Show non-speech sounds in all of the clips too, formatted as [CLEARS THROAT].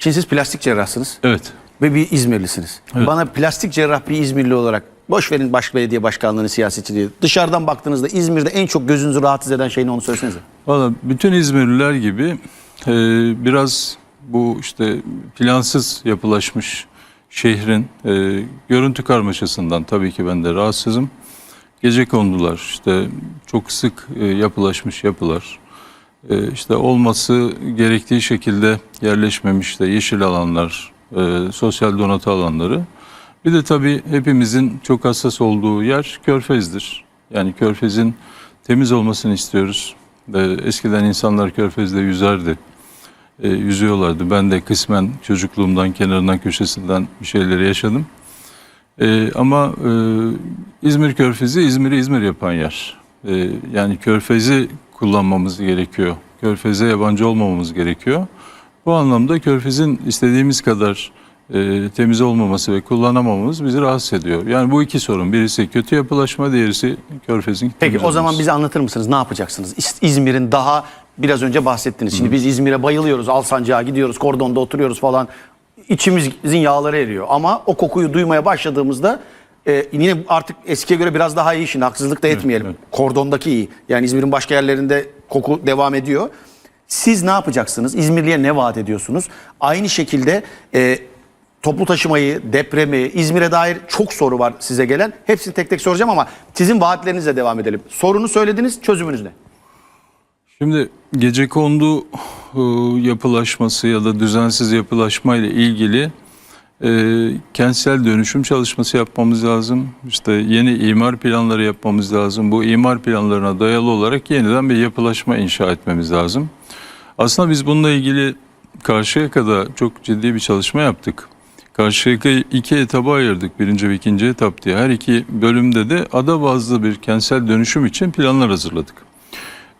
Şimdi siz plastik cerrahsınız Evet. ve bir İzmirlisiniz. Evet. Bana plastik cerrah bir İzmirli olarak boş verin baş belediye başkanlığını siyasetçiliği. Dışarıdan baktığınızda İzmir'de en çok gözünüzü rahatsız eden şey ne onu söylesenize. Valla bütün İzmirliler gibi e, biraz bu işte plansız yapılaşmış şehrin e, görüntü karmaşasından tabii ki ben de rahatsızım. Gece kondular işte çok sık e, yapılaşmış yapılar. E, işte olması gerektiği şekilde yerleşmemiş de yeşil alanlar, e, sosyal donatı alanları. Bir de tabii hepimizin çok hassas olduğu yer Körfez'dir. Yani Körfez'in temiz olmasını istiyoruz. E, eskiden insanlar Körfez'de yüzerdi. E, yüzüyorlardı. Ben de kısmen çocukluğumdan kenarından köşesinden bir şeyleri yaşadım. E, ama e, İzmir Körfezi İzmir'i İzmir yapan yer. Yani Körfez'i kullanmamız gerekiyor. Körfez'e yabancı olmamamız gerekiyor. Bu anlamda Körfez'in istediğimiz kadar e, temiz olmaması ve kullanamamamız bizi rahatsız ediyor. Yani bu iki sorun. Birisi kötü yapılaşma, diğerisi Körfez'in Peki o zaman bize anlatır mısınız ne yapacaksınız? İz- İzmir'in daha biraz önce bahsettiniz. Şimdi biz İzmir'e bayılıyoruz. Alsancak'a gidiyoruz. Kordon'da oturuyoruz falan. İçimizin yağları eriyor. Ama o kokuyu duymaya başladığımızda e, yine artık eskiye göre biraz daha iyi şimdi. Haksızlık da etmeyelim. Kordon'daki iyi. Yani İzmir'in başka yerlerinde koku devam ediyor. Siz ne yapacaksınız? İzmirli'ye ne vaat ediyorsunuz? Aynı şekilde e, toplu taşımayı, depremi, İzmir'e dair çok soru var size gelen. Hepsini tek tek soracağım ama sizin vaatlerinizle devam edelim. Sorunu söylediniz, çözümünüz ne? Şimdi gece kondu e, yapılaşması ya da düzensiz yapılaşma ile ilgili e, kentsel dönüşüm çalışması yapmamız lazım. İşte yeni imar planları yapmamız lazım. Bu imar planlarına dayalı olarak yeniden bir yapılaşma inşa etmemiz lazım. Aslında biz bununla ilgili Karşıyaka'da çok ciddi bir çalışma yaptık. Karşıyaka'yı iki etaba ayırdık. Birinci ve ikinci etap diye. Her iki bölümde de ada bazlı bir kentsel dönüşüm için planlar hazırladık.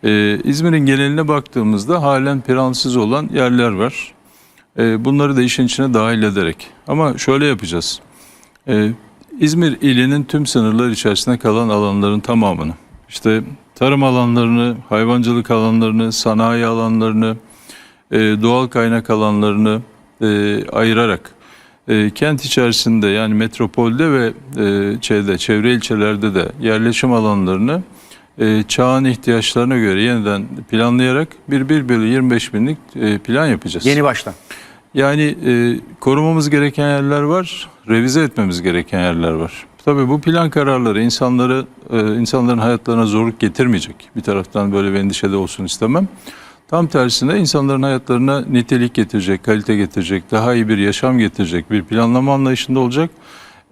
Ee, İzmir'in geneline baktığımızda halen plansız olan yerler var. Ee, bunları da işin içine dahil ederek. Ama şöyle yapacağız. Ee, İzmir ilinin tüm sınırlar içerisinde kalan alanların tamamını, işte tarım alanlarını, hayvancılık alanlarını, sanayi alanlarını, e, doğal kaynak alanlarını e, ayırarak e, kent içerisinde yani metropolde ve e, çevre, ilçelerde de yerleşim alanlarını çağın ihtiyaçlarına göre yeniden planlayarak bir 1 bölü 25 binlik plan yapacağız. Yeni baştan. Yani e, korumamız gereken yerler var, revize etmemiz gereken yerler var. Tabii bu plan kararları insanları e, insanların hayatlarına zorluk getirmeyecek. Bir taraftan böyle bir endişede olsun istemem. Tam tersine insanların hayatlarına nitelik getirecek, kalite getirecek, daha iyi bir yaşam getirecek bir planlama anlayışında olacak.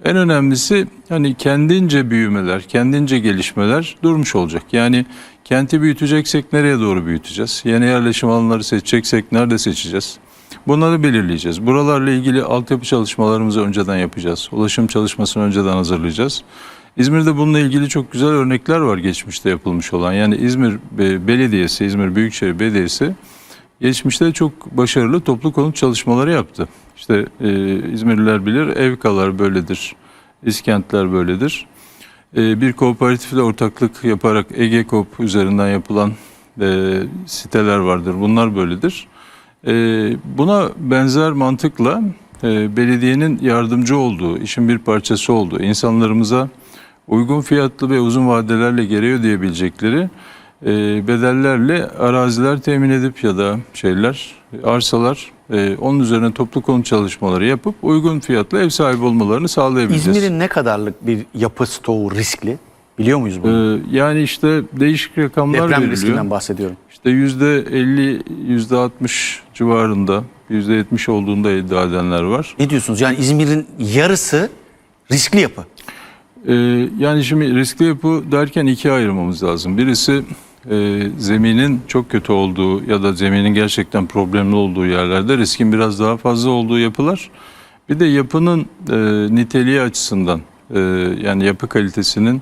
En önemlisi hani kendince büyümeler, kendince gelişmeler durmuş olacak. Yani kenti büyüteceksek nereye doğru büyüteceğiz? Yeni yerleşim alanları seçeceksek nerede seçeceğiz? Bunları belirleyeceğiz. Buralarla ilgili altyapı çalışmalarımızı önceden yapacağız. Ulaşım çalışmasını önceden hazırlayacağız. İzmir'de bununla ilgili çok güzel örnekler var geçmişte yapılmış olan. Yani İzmir Belediyesi, İzmir Büyükşehir Belediyesi geçmişte çok başarılı toplu konut çalışmaları yaptı. İşte e, İzmirliler bilir Evkalar böyledir, İskentler böyledir. E, bir kooperatifle ortaklık yaparak Ege Koop üzerinden yapılan e, siteler vardır. Bunlar böyledir. E, buna benzer mantıkla e, belediyenin yardımcı olduğu, işin bir parçası olduğu, insanlarımıza uygun fiyatlı ve uzun vadelerle geri ödeyebilecekleri e, bedellerle araziler temin edip ya da şeyler, arsalar e, onun üzerine toplu konut çalışmaları yapıp uygun fiyatla ev sahibi olmalarını sağlayabileceğiz. İzmir'in ne kadarlık bir yapı stoğu riskli? Biliyor muyuz bunu? yani işte değişik rakamlar Deprem veriliyor. riskinden bahsediyorum. İşte yüzde 50, yüzde 60 civarında, yüzde 70 olduğunda iddia edenler var. Ne diyorsunuz? Yani İzmir'in yarısı riskli yapı. Ee, yani şimdi riskli yapı derken ikiye ayırmamız lazım. Birisi e, zeminin çok kötü olduğu ya da zeminin gerçekten problemli olduğu yerlerde riskin biraz daha fazla olduğu yapılar. Bir de yapının e, niteliği açısından e, yani yapı kalitesinin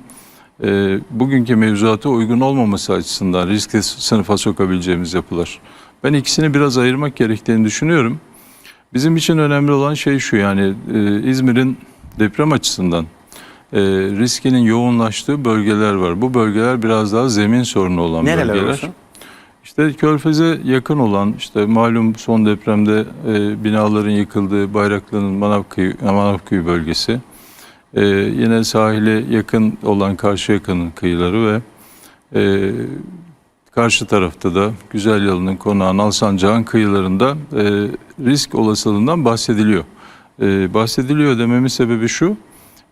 e, bugünkü mevzuata uygun olmaması açısından riskli sınıfa sokabileceğimiz yapılar. Ben ikisini biraz ayırmak gerektiğini düşünüyorum. Bizim için önemli olan şey şu yani e, İzmir'in deprem açısından e, riskinin yoğunlaştığı bölgeler var. Bu bölgeler biraz daha zemin sorunu olan Nereler bölgeler. İşte Körfez'e yakın olan işte malum son depremde e, binaların yıkıldığı Bayraklı'nın Manavköy, Manavköy bölgesi. E, yine sahile yakın olan Karşıyaka'nın kıyıları ve e, karşı tarafta da Güzel Yalı'nın konağın Alsancak'ın kıyılarında e, risk olasılığından bahsediliyor. E, bahsediliyor dememin sebebi şu.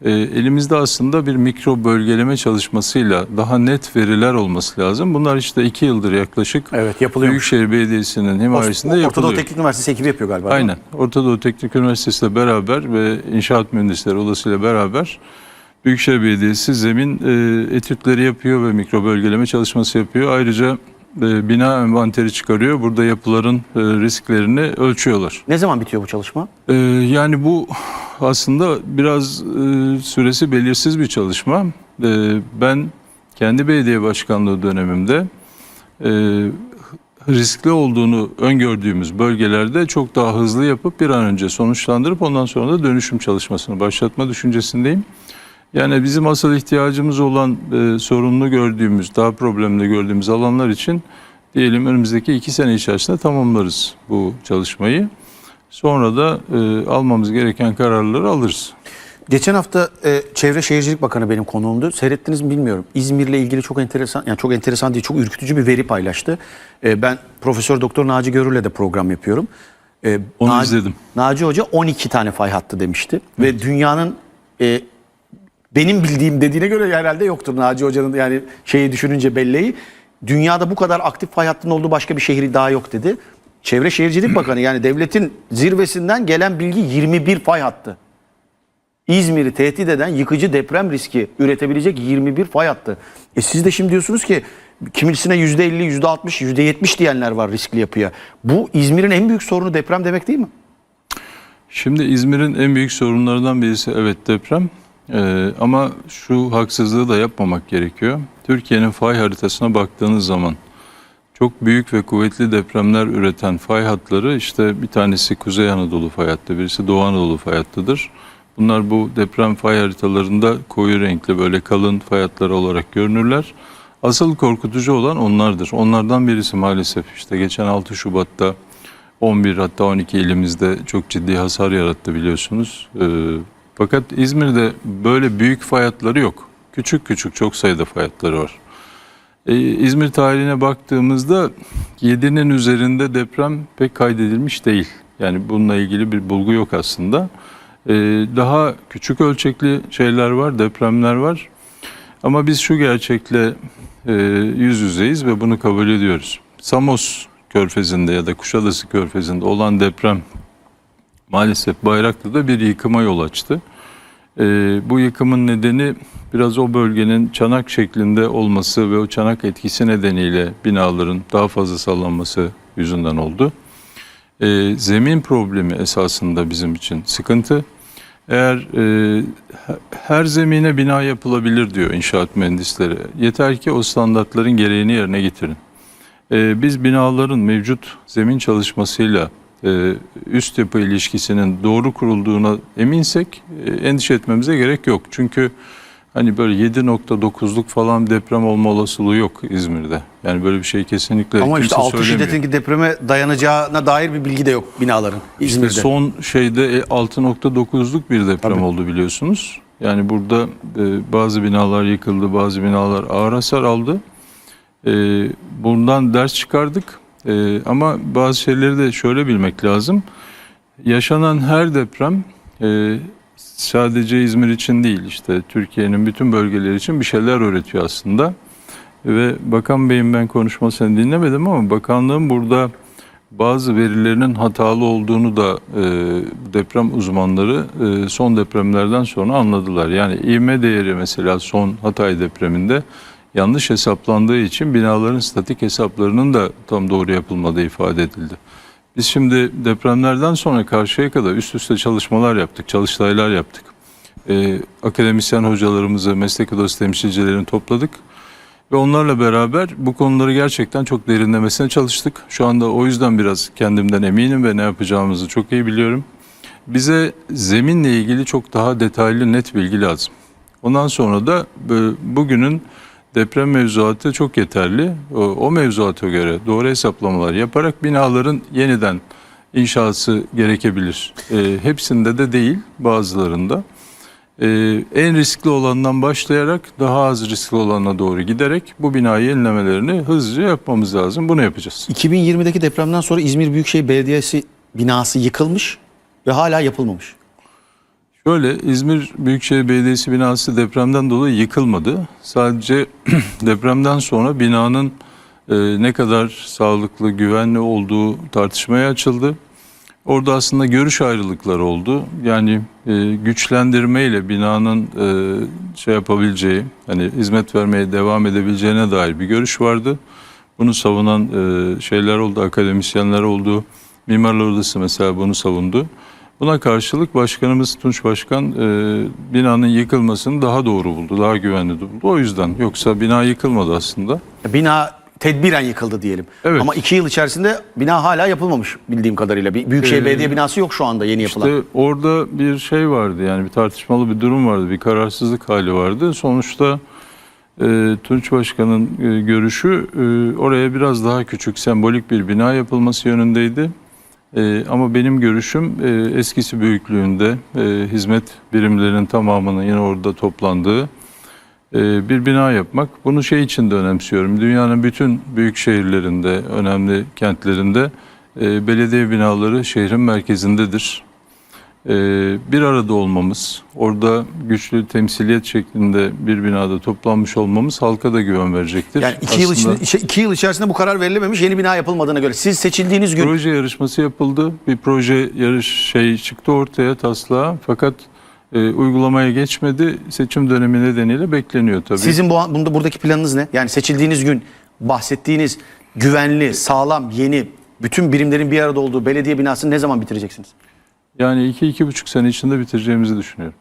E, elimizde aslında bir mikro bölgeleme çalışmasıyla daha net veriler olması lazım. Bunlar işte iki yıldır yaklaşık Evet. Büyükşehir Belediyesi'nin himayesinde yapılıyor. Teknik Üniversitesi ekibi yapıyor galiba. Aynen. Orta Doğu Teknik Üniversitesi ile beraber ve İnşaat Mühendisleri Odası ile beraber Büyükşehir Belediyesi zemin e, etütleri yapıyor ve mikro bölgeleme çalışması yapıyor. Ayrıca e, bina envanteri çıkarıyor. Burada yapıların e, risklerini ölçüyorlar. Ne zaman bitiyor bu çalışma? E, yani bu aslında biraz e, süresi belirsiz bir çalışma. E, ben kendi belediye başkanlığı dönemimde e, riskli olduğunu öngördüğümüz bölgelerde çok daha hızlı yapıp bir an önce sonuçlandırıp ondan sonra da dönüşüm çalışmasını başlatma düşüncesindeyim. Yani bizim asıl ihtiyacımız olan e, sorunlu gördüğümüz, daha problemli gördüğümüz alanlar için diyelim önümüzdeki iki sene içerisinde tamamlarız bu çalışmayı. Sonra da e, almamız gereken kararları alırız. Geçen hafta e, Çevre Şehircilik Bakanı benim konuğumdu. Seyrettiniz mi bilmiyorum. İzmir'le ilgili çok enteresan, yani çok enteresan değil, çok ürkütücü bir veri paylaştı. E, ben Profesör Doktor Naci Görür'le de program yapıyorum. E, Onu Naci- izledim. Naci Hoca 12 tane fay hattı demişti. Ve dünyanın e, benim bildiğim dediğine göre herhalde yoktur Naci Hoca'nın yani şeyi düşününce belleği. Dünyada bu kadar aktif fay hattının olduğu başka bir şehri daha yok dedi. Çevre Şehircilik [CLEARS THROAT] Bakanı yani devletin zirvesinden gelen bilgi 21 fay hattı. İzmir'i tehdit eden yıkıcı deprem riski üretebilecek 21 fay hattı. E siz de şimdi diyorsunuz ki kimisine %50, %60, %70 diyenler var riskli yapıya. Bu İzmir'in en büyük sorunu deprem demek değil mi? Şimdi İzmir'in en büyük sorunlarından birisi evet deprem. Ee, ama şu haksızlığı da yapmamak gerekiyor. Türkiye'nin fay haritasına baktığınız zaman çok büyük ve kuvvetli depremler üreten fay hatları işte bir tanesi Kuzey Anadolu fay hattı, birisi Doğu Anadolu fay hattıdır. Bunlar bu deprem fay haritalarında koyu renkli böyle kalın fay hatları olarak görünürler. Asıl korkutucu olan onlardır. Onlardan birisi maalesef işte geçen 6 Şubat'ta 11 hatta 12 ilimizde çok ciddi hasar yarattı biliyorsunuz. Ee, fakat İzmir'de böyle büyük fay hatları yok. Küçük küçük çok sayıda fay hatları var. Ee, İzmir tarihine baktığımızda 7'nin üzerinde deprem pek kaydedilmiş değil. Yani bununla ilgili bir bulgu yok aslında. Ee, daha küçük ölçekli şeyler var, depremler var. Ama biz şu gerçekle e, yüz yüzeyiz ve bunu kabul ediyoruz. Samos Körfezi'nde ya da Kuşadası Körfezi'nde olan deprem maalesef Bayraklı'da bir yıkıma yol açtı. E, bu yıkımın nedeni biraz o bölgenin çanak şeklinde olması ve o çanak etkisi nedeniyle binaların daha fazla sallanması yüzünden oldu. E, zemin problemi esasında bizim için sıkıntı. Eğer e, he- her zemine bina yapılabilir diyor inşaat mühendisleri. Yeter ki o standartların gereğini yerine getirin. E, biz binaların mevcut zemin çalışmasıyla üst yapı ilişkisinin doğru kurulduğuna eminsek e, endişe etmemize gerek yok. Çünkü hani böyle 7.9'luk falan deprem olma olasılığı yok İzmir'de. Yani böyle bir şey kesinlikle Ama işte kimse 6 söylemiyor. şiddetindeki depreme dayanacağına dair bir bilgi de yok binaların İzmir'de. İşte son şeyde e, 6.9'luk bir deprem Tabii. oldu biliyorsunuz. Yani burada e, bazı binalar yıkıldı, bazı binalar ağır hasar aldı. E, bundan ders çıkardık. E, ama bazı şeyleri de şöyle bilmek lazım. Yaşanan her deprem e, sadece İzmir için değil işte Türkiye'nin bütün bölgeleri için bir şeyler öğretiyor aslında. Ve Bakan Bey'in ben konuşmasını dinlemedim ama bakanlığın burada bazı verilerinin hatalı olduğunu da e, deprem uzmanları e, son depremlerden sonra anladılar. Yani ivme değeri mesela son Hatay depreminde yanlış hesaplandığı için binaların statik hesaplarının da tam doğru yapılmadığı ifade edildi. Biz şimdi depremlerden sonra karşıya kadar üst üste çalışmalar yaptık, çalıştaylar yaptık. E, akademisyen hocalarımızı, meslek odası temsilcilerini topladık. Ve onlarla beraber bu konuları gerçekten çok derinlemesine çalıştık. Şu anda o yüzden biraz kendimden eminim ve ne yapacağımızı çok iyi biliyorum. Bize zeminle ilgili çok daha detaylı net bilgi lazım. Ondan sonra da bu- bugünün deprem mevzuatı çok yeterli. O, o mevzuata göre doğru hesaplamalar yaparak binaların yeniden inşası gerekebilir. E, hepsinde de değil bazılarında. E, en riskli olandan başlayarak daha az riskli olana doğru giderek bu binayı yenilemelerini hızlıca yapmamız lazım. Bunu yapacağız. 2020'deki depremden sonra İzmir Büyükşehir Belediyesi binası yıkılmış ve hala yapılmamış. Şöyle İzmir Büyükşehir Belediyesi binası depremden dolayı yıkılmadı. Sadece [CLEARS THROAT] depremden sonra binanın e, ne kadar sağlıklı, güvenli olduğu tartışmaya açıldı. Orada aslında görüş ayrılıkları oldu. Yani e, güçlendirmeyle binanın e, şey yapabileceği, hani hizmet vermeye devam edebileceğine dair bir görüş vardı. Bunu savunan e, şeyler oldu, akademisyenler oldu. Mimarlar Odası mesela bunu savundu. Buna karşılık başkanımız Tunç Başkan e, binanın yıkılmasını daha doğru buldu, daha güvenli buldu. O yüzden yoksa bina yıkılmadı aslında. Bina tedbiren yıkıldı diyelim. Evet. Ama iki yıl içerisinde bina hala yapılmamış bildiğim kadarıyla. Bir Büyükşehir Ee, Belediye binası yok şu anda yeni yapılan. İşte orada bir şey vardı yani bir tartışmalı bir durum vardı, bir kararsızlık hali vardı. Sonuçta e, Tunç Başkan'ın e, görüşü e, oraya biraz daha küçük, sembolik bir bina yapılması yönündeydi. E, ama benim görüşüm e, eskisi büyüklüğünde e, hizmet birimlerinin tamamının yine orada toplandığı e, bir bina yapmak. Bunu şey için de önemsiyorum. Dünyanın bütün büyük şehirlerinde, önemli kentlerinde e, belediye binaları şehrin merkezindedir. E, bir arada olmamız, orada güçlü temsiliyet şeklinde bir binada toplanmış olmamız halka da güven verecektir. Yani iki yıl, Aslında içinde, iki yıl içerisinde bu karar verilememiş yeni bina yapılmadığına göre. Siz seçildiğiniz gün proje yarışması yapıldı. Bir proje yarış şey çıktı ortaya taslağa fakat e, uygulamaya geçmedi. Seçim dönemi nedeniyle bekleniyor tabii. sizin bu bunda buradaki planınız ne? Yani seçildiğiniz gün bahsettiğiniz güvenli, sağlam, yeni bütün birimlerin bir arada olduğu belediye binasını ne zaman bitireceksiniz? Yani iki iki buçuk sene içinde bitireceğimizi düşünüyorum.